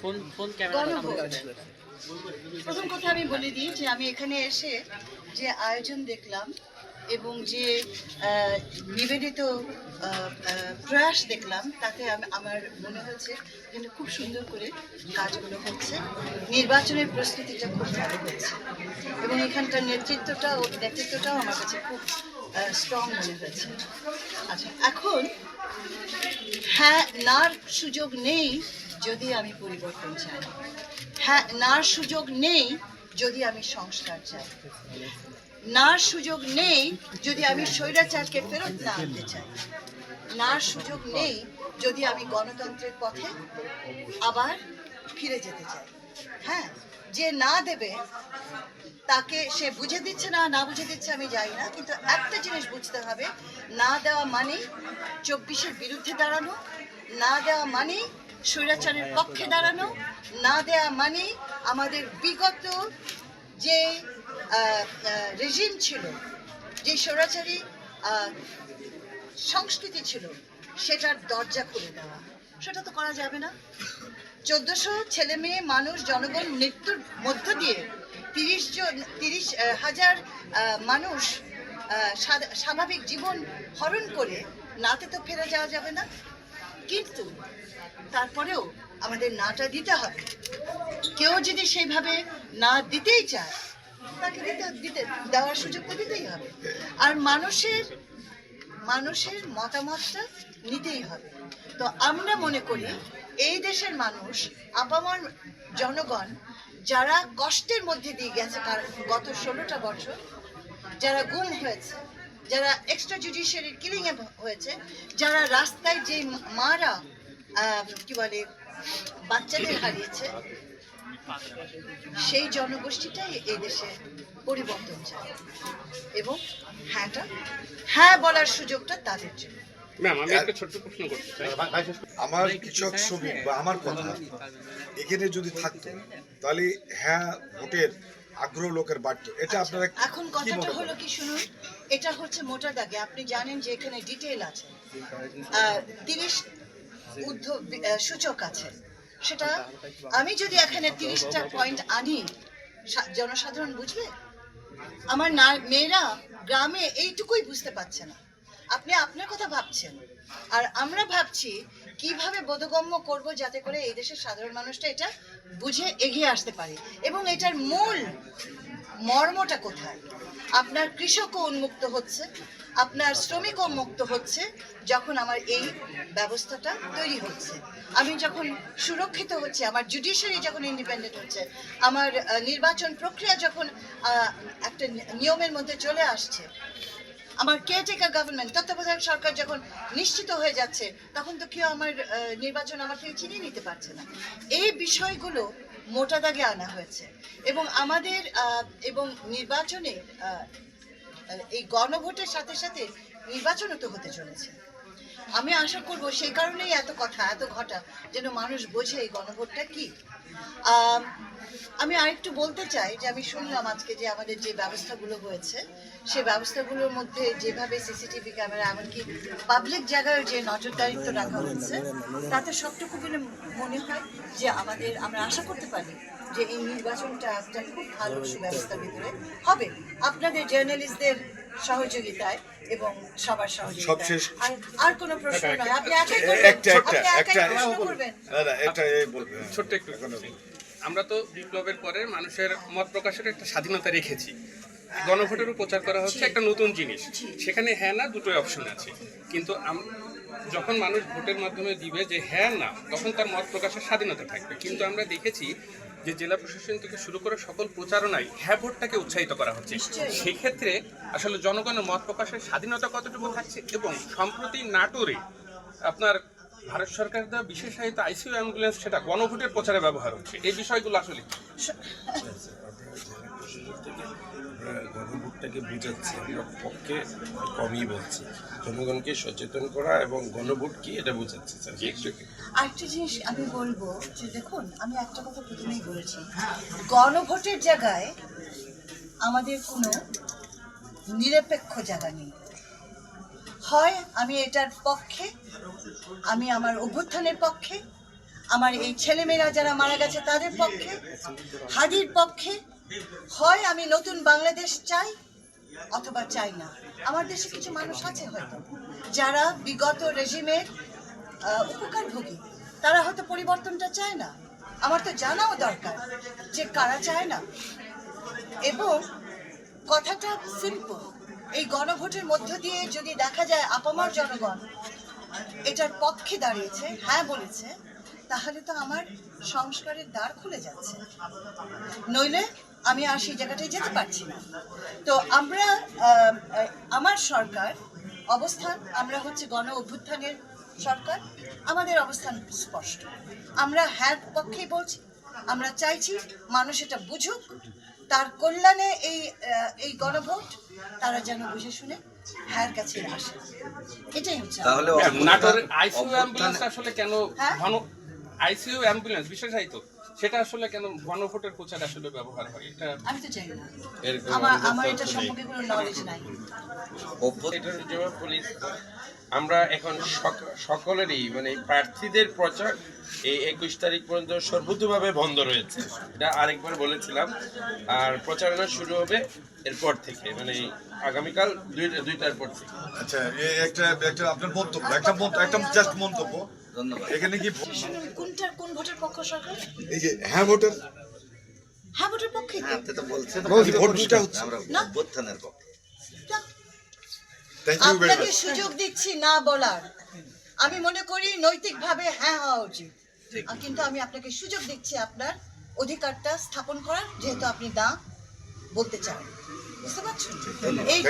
Phone phone প্রথম কথা আমি বলে দিই যে আমি এখানে এসে যে আয়োজন দেখলাম এবং যে নিবেদিত প্রয়াস দেখলাম তাতে আমি- আমার মনে হয়েছে এখানে খুব সুন্দর করে কাজগুলো হচ্ছে। নির্বাচনের প্রস্তুতিটা খুব ভালো হচ্ছে এবং এখানটার নেতৃত্বটা ও নেতৃত্বটাও আমার কাছে খুব স্ট্রং মনে হয়েছে। আচ্ছা এখন হ্যাঁ নার সুযোগ নেই যদি আমি পরিবর্তন চাই। হ্যাঁ নার সুযোগ নেই যদি আমি সংস্কার চাই। নার সুযোগ নেই যদি আমি স্বৈরাচারকে ফেরত না আনতে চাই। নার সুযোগ নেই যদি আমি গণতন্ত্রের পথে আবার ফিরে যেতে চাই। হ্যাঁ যে না দেবে, তাকে সে বুঝে দিচ্ছে না না বুঝে দিচ্ছে আমি জানি না, কিন্তু একটা জিনিস বুঝতে হবে, না দেওয়া মানে চব্বিশের বিরুদ্ধে দাঁড়ানো, না দেওয়া মানে স্বৈরাচারের পক্ষে দাঁড়ানো, না দেওয়া মানে আমাদের বিগত যে রেজিম ছিল, যে স্বৈরাচারী সংস্কৃতি ছিল, সেটার দরজা খুলে দেওয়া। সেটা তো করা যাবে না। চোদ্দশো ছেলে মেয়ে মানুষ জনগণ মৃত্যুর মধ্য দিয়ে তিরিশ জন, তিরিশ হাজার মানুষ স্বাভাবিক জীবন হরণ করে নাতে তো ফেরা যাওয়া যাবে না। কিন্তু তারপরেও আমাদের নাটা দিতে হবে। কেউ যদি সেইভাবে না দিতেই চায়, তাকে দিতে দিতে, দেওয়ার সুযোগ তো দিতেই হবে। আর মানুষের মানুষের মতামতটা নিতেই হবে। তো আমরা মনে করি এই দেশের মানুষ, আপামর জনগণ, যারা কষ্টের মধ্যে দিয়ে গেছে গত ষোলোটা বছর, যারা গুম হয়েছে, যারা এক্সট্রা জুডিশিয়ারি কিলিংয়ে হয়েছে, যারা রাস্তায় যে মারা কি বলে বাচ্চাদের হারিয়েছে। সেই জনগোষ্ঠীটাই এই দেশে পরিবর্তন চায়। এবং হ্যাঁটা হ্যাঁ বলার সুযোগটা তাদের জন্য। ম্যাম আমি একটা ছোট্ট প্রশ্ন করতে চাই। আমার কৃষক শ্রমিক বা আমার কথা এখানে যদি থাকতো তাহলে হ্যাঁ ভোটের আগ্রহ লোকের বাড়তো। এটা আপনারা এখন কথাটা মনে হলো কি শুনুন এটা হচ্ছে মোটা দাগে। আপনি জানেন যে এখানে ডিটেল আছে। তিরিশ সূচক আছে। সেটা আমি যদি এখানে তিরিশটা পয়েন্ট আনি জনসাধারণ বুঝবে আমার না মেয়েরা গ্রামে এইটুকুই বুঝতে পারছে না। আপনি আপনার কথা ভাবছেন। আর আমরা ভাবছি কীভাবে বোধগম্য করব যাতে করে এই দেশের সাধারণ মানুষটা এটা বুঝে এগিয়ে আসতে পারে। এবং এটার মূল মর্মটা কোথায়? আপনার কৃষকও উন্মুক্ত হচ্ছে। আপনার শ্রমিকও মুক্ত হচ্ছে যখন আমার এই ব্যবস্থাটা তৈরি হচ্ছে। আমি যখন সুরক্ষিত হচ্ছে, আমার জুডিশিয়ারি যখন ইন্ডিপেন্ডেন্ট হচ্ছে, আমার নির্বাচন প্রক্রিয়া যখন একটা নিয়মের মধ্যে চলে আসছে, আমার কেয়ারটেকার গভর্নমেন্ট তত্ত্বাবধায়ক সরকার যখন নিশ্চিত হয়ে যাচ্ছে, তখন তো কেউ আমার নির্বাচন আমার থেকে চিনিয়ে নিতে পারছে না। এই বিষয়গুলো মোটা দাগে আনা হয়েছে এবং আমাদের এবং নির্বাচনে এই গণভোটের সাথে সাথে নির্বাচনও তো হতে চলেছে। আমি আশা করব সেই কারণেই এত কথা, এত ঘটা, যেন মানুষ বোঝে এই গণভোটটা কি। আমি আরেকটু বলতে চাই যে আমি শুনলাম আজকে যে আমাদের যে ব্যবস্থাগুলো হয়েছে, সে ব্যবস্থাগুলোর মধ্যে যেভাবে সিসিটিভি ক্যামেরা, এমনকি পাবলিক জায়গায় যে নজরদারিত্ব রাখা হচ্ছে তাতে সবটুকু মিলে মনে হয় যে আমাদের, আমরা আশা করতে পারি যে এই নির্বাচনটা একটা খুব ভালো সুব্যবস্থার ভিতরে হবে। আপনাদের জার্নালিস্টদের সহযোগিতায় এবং সবার সহযোগিতায়। আর আর কোনো প্রশ্ন নয়। আপনি একাই করবেন। একটা একটা একটা প্রশ্ন করবেন। না না এটা এই বলবে হ্যাঁ। ছোট্ট একটু আমরা তো বিপ্লবের পরে মানুষের মত প্রকাশের একটা স্বাধীনতা রেখেছি। গণভোটেরও প্রচার করা হচ্ছে একটা নতুন জিনিস। সেখানে হ্যাঁ না দুটোই অপশন আছে। কিন্তু যখন মানুষ ভোটের মাধ্যমে দিবে যে হ্যাঁ না তখন তার মত প্রকাশের স্বাধীনতা থাকবে। কিন্তু আমরা দেখেছি যে জেলা প্রশাসন থেকে শুরু করে সকল প্রচারণায় হ্যাঁ ভোটটাকে উৎসাহিত করা হচ্ছে। সেক্ষেত্রে আসলে জনগণের মত প্রকাশের স্বাধীনতা কতটুকু থাকছে এবং সম্প্রতি নাটোরে আপনার ভারত সরকার দেওয়া বিশেষায়িত আইসিইউ অ্যাম্বুলেন্স সেটা গণভোটের প্রচারে ব্যবহার হচ্ছে। এই বিষয়গুলো আসলে? গণভোটটাকে বুঝাচ্ছি আমরা পক্ষে কমই বলছি। জনগণকে সচেতন করা এবং গণভোট কি এটা বোঝাচ্ছি স্যার। আরেকটা জিনিস আমি বলব যে দেখুন আমি একটা কথা প্রথমেই বলেছি। গণভোটের জায়গায় আমাদের কোনো নিরপেক্ষ জায়গা নেই। হয় আমি এটার পক্ষে আমি আমার অভ্যুত্থানের পক্ষে আমার এই ছেলেমেয়েরা যারা মারা গেছে তাদের পক্ষে হাদির পক্ষে হয় আমি নতুন বাংলাদেশ চাই অথবা চাই না। আমার দেশে কিছু মানুষ আছে হয়তো, যারা বিগত রেজিমের উপকারভোগী। তারা হয়তো পরিবর্তনটা চায় না। আমার তো জানাও দরকার যে কারা চায় না। এবং কথাটা সিম্পল এই গণভোটের মধ্য দিয়ে যদি দেখা যায় আপামর জনগণ এটার পক্ষে দাঁড়িয়েছে হ্যাঁ বলেছে তাহলে তো আমার সংস্কারের দ্বার খুলে যাচ্ছে। নইলে আমি আর সেই জায়গাটায় যেতে পারছি না। তো আমরা আমার সরকার অবস্থান আমরা হচ্ছে গণ অভ্যুত্থানের সরকার আমাদের অবস্থান স্পষ্ট। আমরা হ্যাঁ পক্ষেই বলছি আমরা চাইছি মানুষ এটা বুঝুক তার কল্যাণে এই এই গণভোট তারা যেন বুঝে শুনে হ্যার কাছে আসে। এটাই হচ্ছে তাহলে অভ্যুত্থান- আইসিইউ অ্যাম্বুলেন্স আসলে কেন হ্যাঁ? আইসিইউ অ্যাম্বুলেন্স বিশেষ বিশেষায়িত সেটা আসলে কেন গণভোটের প্রচার আসলে ব্যবহার হয়? এটা আমি তো চাই না। আমার আমার এটা সম্পর্কে কোনো নলেজ নাই। এটার জবাব পুলিশ আমরা এখন সক- সকলেরই মানে প্রার্থীদের প্রচার এই একুশ তারিখ পর্যন্ত সর্বতভাবে বন্ধ রয়েছে। এটা আরেকবার বলেছিলাম। আর প্রচারণা শুরু হবে এরপর থেকে মানে আগামীকাল দুইটা দুইটার পর থেকে। আচ্ছা একটা একটা আপনার মন্তব্য একটা মন্ত- একটা জাস্ট মন্তব্য। ধন্যবাদ। এখানে কি কোনটার কোন ভোটের পক্ষ সরকার? এই যে হ্যাঁ ভোটের। হ্যাঁ ভোটের পক্ষে হ্যাঁ আপনি তো বলছেন বলছি, ভোট দুইটা হচ্ছে। আমরা পক্ষে। থ্যাংক ইউ ভেরি আপনাকে সুযোগ দিচ্ছি না বলার। আমি মনে করি নৈতিকভাবে হ্যাঁ হওয়া উচিত। কিন্তু আমি আপনাকে সুযোগ দিচ্ছি আপনার অধিকারটা স্থাপন করার যেহেতু আপনি না বলতে চান। বুঝতে পারছেন? এই